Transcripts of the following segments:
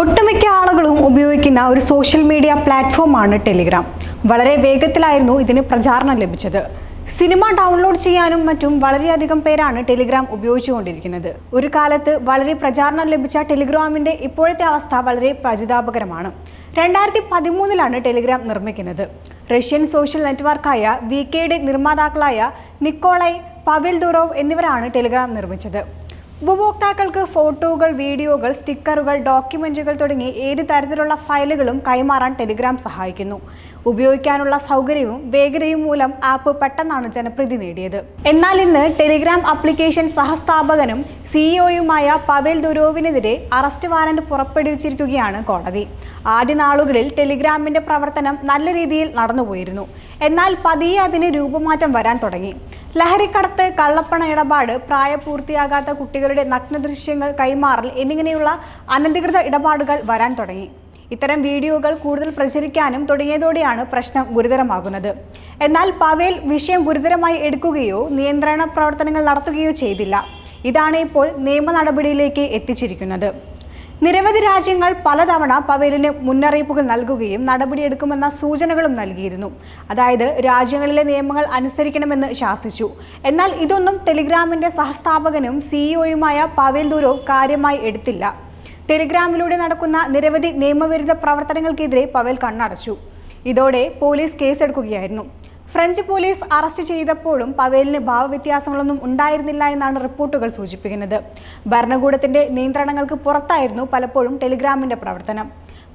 ഒട്ടുമിക്ക ആളുകളും ഉപയോഗിക്കുന്ന ഒരു സോഷ്യൽ മീഡിയ പ്ലാറ്റ്ഫോമാണ് ടെലിഗ്രാം വളരെ വേഗത്തിലായിരുന്നു ഇതിന് പ്രചാരണം ലഭിച്ചത്. സിനിമ ഡൗൺലോഡ് ചെയ്യാനും മറ്റും വളരെയധികം പേരാണ് ടെലിഗ്രാം ഉപയോഗിച്ചുകൊണ്ടിരിക്കുന്നത്. ഒരു കാലത്ത് വളരെ പ്രചാരണം ലഭിച്ച ടെലിഗ്രാമിന്റെ ഇപ്പോഴത്തെ അവസ്ഥ വളരെ പരിതാപകരമാണ്. രണ്ടായിരത്തി പതിമൂന്നിലാണ് ടെലിഗ്രാം നിർമ്മിക്കുന്നത്. റഷ്യൻ സോഷ്യൽ നെറ്റ്വർക്കായ വി കെയുടെ നിർമ്മാതാക്കളായ നിക്കോളൈ പവിൽ ദുറോവ് എന്നിവരാണ് ടെലിഗ്രാം നിർമ്മിച്ചത്. ഉപഭോക്താക്കൾക്ക് ഫോട്ടോകൾ വീഡിയോകൾ സ്റ്റിക്കറുകൾ ഡോക്യുമെന്റുകൾ തുടങ്ങി ഏത് തരത്തിലുള്ള ഫയലുകളും കൈമാറാൻ ടെലിഗ്രാം സഹായിക്കുന്നു. ഉപയോഗിക്കാനുള്ള സൗകര്യവും വേഗതയും മൂലം ആപ്പ് പെട്ടെന്നാണ് ജനപ്രീതി നേടിയത്. എന്നാൽ ഇന്ന് ടെലിഗ്രാം ആപ്ലിക്കേഷൻ സഹസ്ഥാപകനും സിഇഒയുമായ പവേൽ ദുരോവിനെതിരെ അറസ്റ്റ് വാറന്റ് പുറപ്പെടുവിച്ചിരിക്കുകയാണ് കോടതി. ആദ്യ നാളുകളിൽ ടെലിഗ്രാമിന്റെ പ്രവർത്തനം നല്ല രീതിയിൽ നടന്നുപോയിരുന്നു. എന്നാൽ പതിയെ അതിന് രൂപമാറ്റം വരാൻ തുടങ്ങി. ലഹരിക്കടത്ത് കള്ളപ്പണ ഇടപാട് പ്രായപൂർത്തിയാകാത്ത കുട്ടികളുടെ നഗ്നദൃശ്യങ്ങൾ കൈമാറൽ എന്നിങ്ങനെയുള്ള അനധികൃത ഇടപാടുകൾ വരാൻ തുടങ്ങി. ഇത്തരം വീഡിയോകൾ കൂടുതൽ പ്രചരിക്കാനും തുടങ്ങിയതോടെയാണ് പ്രശ്നം ഗുരുതരമാകുന്നത്. എന്നാൽ പവേൽ വിഷയം ഗുരുതരമായി എടുക്കുകയോ നിയന്ത്രണ പ്രവർത്തനങ്ങൾ നടത്തുകയോ ചെയ്തില്ല. ഇതാണ് ഇപ്പോൾ നിയമ നടപടിയിലേക്ക് എത്തിച്ചിരിക്കുന്നത്. നിരവധി രാജ്യങ്ങൾ പലതവണ പവേലിന് മുന്നറിയിപ്പുകൾ നൽകുകയും നടപടിയെടുക്കുമെന്ന സൂചനകളും നൽകിയിരുന്നു. അതായത് രാജ്യങ്ങളിലെ നിയമങ്ങൾ അനുസരിക്കണമെന്ന് ശാസിച്ചു. എന്നാൽ ഇതൊന്നും ടെലിഗ്രാമിന്റെ സഹസ്ഥാപകനും സിഇഒയുമായ പവേൽ ദൂരോ കാര്യമായി എടുത്തില്ല. ടെലിഗ്രാമിലൂടെ നടക്കുന്ന നിരവധി നിയമവിരുദ്ധ പ്രവർത്തനങ്ങൾക്കെതിരെ പവൽ കണ്ണടച്ചു. ഇതോടെ പോലീസ് കേസെടുക്കുകയായിരുന്നു. ഫ്രഞ്ച് പോലീസ് അറസ്റ്റ് ചെയ്തപ്പോഴും പവേലിന് ഭാവവ്യത്യാസങ്ങളൊന്നും ഉണ്ടായിരുന്നില്ല എന്നാണ് റിപ്പോർട്ടുകൾ സൂചിപ്പിക്കുന്നത്. ഭരണകൂടത്തിന്റെ നിയന്ത്രണങ്ങൾക്ക് പുറത്തായിരുന്നു പലപ്പോഴും ടെലിഗ്രാമിന്റെ പ്രവർത്തനം.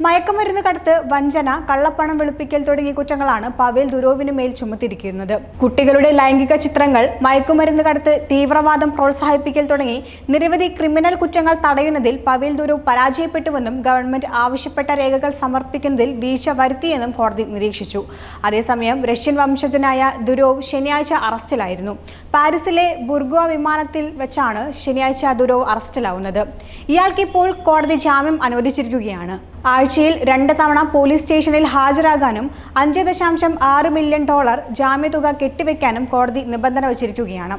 മയക്കുമരുന്ന് കടത്ത് വഞ്ചന കള്ളപ്പണം വെളുപ്പിക്കൽ തുടങ്ങിയ കുറ്റങ്ങളാണ് പവേൽ ദുരോവിന് മേൽ ചുമത്തിയിരിക്കുന്നത് കുട്ടികളുടെ ലൈംഗിക ചിത്രങ്ങൾ മയക്കുമരുന്ന് കടത്ത് തീവ്രവാദം പ്രോത്സാഹിപ്പിക്കൽ തുടങ്ങി നിരവധി ക്രിമിനൽ കുറ്റങ്ങൾ തടയുന്നതിൽ പവേൽ ദുരോവ് പരാജയപ്പെട്ടുവെന്നും ഗവൺമെന്റ് ആവശ്യപ്പെട്ട രേഖകൾ സമർപ്പിക്കുന്നതിൽ വീഴ്ച വരുത്തിയെന്നും കോടതി നിരീക്ഷിച്ചു. അതേസമയം റഷ്യൻ വംശജനായ ദുരോവ് ശനിയാഴ്ച അറസ്റ്റിലായിരുന്നു. പാരീസിലെ ബുർഗുവ വിമാനത്തിൽ വെച്ചാണ് ശനിയാഴ്ച ദുരോവ് അറസ്റ്റിലാവുന്നത്. ഇയാൾക്ക് ഇപ്പോൾ കോടതി ജാമ്യം അനുവദിച്ചിരിക്കുകയാണ്. ആഴ്ചയിൽ രണ്ട് തവണ പോലീസ് സ്റ്റേഷനിൽ ഹാജരാകാനും അഞ്ച് ദശാംശം ആറ് മില്യൺ ഡോളർ ജാമ്യതുക കെട്ടിവെക്കാനും കോടതി നിബന്ധന വച്ചിരിക്കുകയാണ്.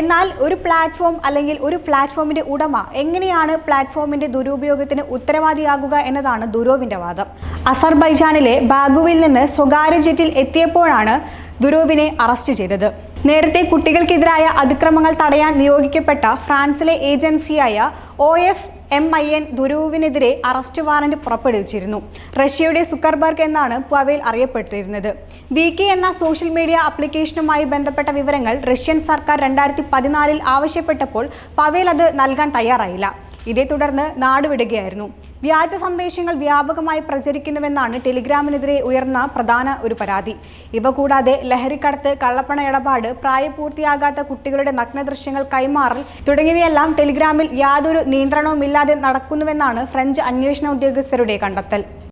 എന്നാൽ ഒരു പ്ലാറ്റ്ഫോം അല്ലെങ്കിൽ ഒരു പ്ലാറ്റ്ഫോമിന്റെ ഉടമ എങ്ങനെയാണ് പ്ലാറ്റ്ഫോമിന്റെ ദുരുപയോഗത്തിന് ഉത്തരവാദിയാകുക എന്നതാണ് ദുരോവിന്റെ വാദം. അസർബൈജാനിലെ ബാഗുവിൽ നിന്ന് സ്വകാര്യ ജെറ്റിൽ എത്തിയപ്പോഴാണ് ദുരോവിനെ അറസ്റ്റ് ചെയ്തത്. നേരത്തെ കുട്ടികൾക്കെതിരായ അതിക്രമങ്ങൾ തടയാൻ നിയോഗിക്കപ്പെട്ട ഫ്രാൻസിലെ ഏജൻസിയായ O F M I N ദുരൂവിനെതിരെ arrest warrant പുറപ്പെടുവിച്ചിരുന്നു. റഷ്യയുടെ സുക്കർബർഗ് എന്നാണ് പവേൽ അറിയപ്പെട്ടിരുന്നത്. വി കെ എന്ന സോഷ്യൽ മീഡിയ ആപ്ലിക്കേഷനുമായി ബന്ധപ്പെട്ട വിവരങ്ങൾ റഷ്യൻ സർക്കാർ രണ്ടായിരത്തി പതിനാലിൽ ആവശ്യപ്പെട്ടപ്പോൾ പവേൽ അത് നൽകാൻ തയ്യാറായില്ല. ഇതേ തുടർന്ന് നാടുവിടുകയായിരുന്നു. വ്യാജ സന്ദേശങ്ങൾ വ്യാപകമായി പ്രചരിക്കുന്നുവെന്നാണ് ടെലിഗ്രാമിനെതിരെ ഉയർന്ന പ്രധാന ഒരു പരാതി. ഇവ കൂടാതെ ലഹരിക്കടത്ത് കള്ളപ്പണ ഇടപാട് പ്രായപൂർത്തിയാകാത്ത കുട്ടികളുടെ നഗ്നദൃശ്യങ്ങൾ കൈമാറൽ തുടങ്ങിയവയെല്ലാം ടെലിഗ്രാമിൽ യാതൊരു നിയന്ത്രണവുമില്ലാതെ നടക്കുന്നുവെന്നാണ് ഫ്രഞ്ച് അന്വേഷണ ഉദ്യോഗസ്ഥരുടെ കണ്ടെത്തൽ.